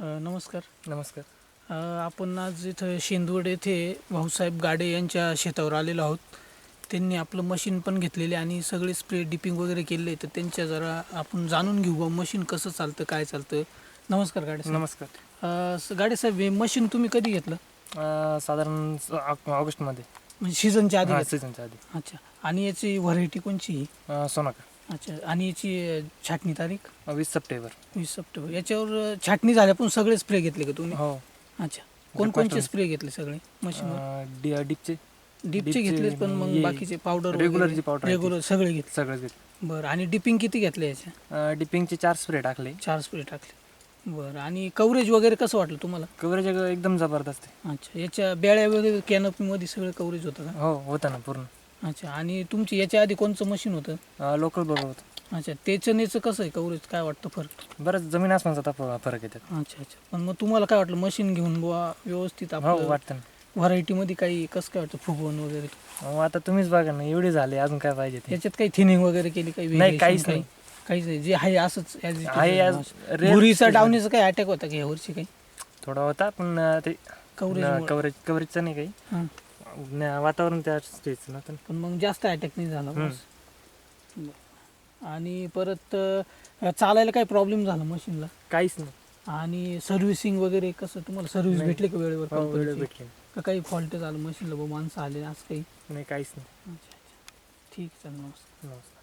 नमस्कार. नमस्कार. अ, आपण आज इथं शेंदवड येथे भाऊसाहेब गाडे यांच्या शेतावर आलेलो आहोत. त्यांनी आपलं मशीन पण घेतलेले आणि सगळे स्प्रे डिपिंग वगैरे केले तर त्यांच्या जरा आपण जाणून घेऊ बा मशीन कसं चालतं काय चालतं. नमस्कार गाडे साहेब. नमस्कार. अ, स- गाडे साहेब हे मशीन तुम्ही कधी घेतलं? अं, साधारण स- ऑग- ऑगस्टमध्ये. म्हणजे सीझनच्या आधी हा घेतलं? सीझनच्या आधी. अच्छा. आणि याची व्हरायटी कोणची? अं, सोनाका. अच्छा आणि याची छाटणी तारीख? वीस सप्टेंबर. वीस सप्टेंबर. याच्यावर छाटणी झाल्या पण सगळे स्प्रे घेतले का तुम्ही? हो. अच्छा. कोणकोणचे. स्प्रे घेतले सगळे? डि- डिपचे. डिपचे घेतलेत पण मग बाकीचे पावडर जी आहे ती. रेग्युलर सगळे घेतले. सगळं घेतलं. बरं आणि डिपिंग किती घेतले याचे? डिपिंगचे चार स्प्रे टाकले. चार स्प्रे टाकले. बरं आणि कव्हरेज वगैरे कसं वाटलं तुम्हाला? कव्हरेज एकदम जबरदस्त आहे. अच्छा याच्या बेळ्या वगैरे कॅनपीमध्ये सगळं कव्हरेज होतं का? हो होतं ना पूर्ण. अच्छा आणि तुमची याच्या आधी कोणचं मशीन होतं? लोकल बरोबर होतं. अच्छा त्याचं नेचं कसं आहे? कव्हरेज काय वाटतं फरक? बरंच जमीन आसमानचा तफ- फरक आहे त्यात. अच्छा अच्छा. पण मग तुम्हाला काय वाटलं? मशीन घेऊन बुवा व्यवस्थित हो आपलं वाटतं ना. व्हरायटीमध्ये काही कसं काय वाटतं फुगवण वगैरे? आता तुम्हीच बघा ना एवढे झाले अजून काय पाहिजे ते? याच्यात काही थिनिंग वगैरे केली काही नाही, variation काहीच काही? नाही. काहीच नाही. जे आहे असंच as it is. आहे stage डावणीचा काही अटॅक होता का यावर्षी काही? थोडा होता पण अं, ते कव्हरेज कव्हरेज कव्हरेजचं नाही काही. न- वातावरण त्या स्टेजचं नव्हतं पण मग जास्त अटॅक नाही झाला. बस. बरं. आणि परत अं, चालायला काही प्रॉब्लेम झाला मशीनला काहीच नाही. आणि सर्व्हिसिंग वगैरे कसं? तुम्हाला सर्व्हिस नाही. भेटली का वेळेवर हो, वेळ? भेटली. का काही फॉल्ट झालं मशीनला बा माणसं आले असं काही? नाही काहीच नाही. अच्छा अच्छा. ठीक आहे चल नमस्कार. नमस्कार.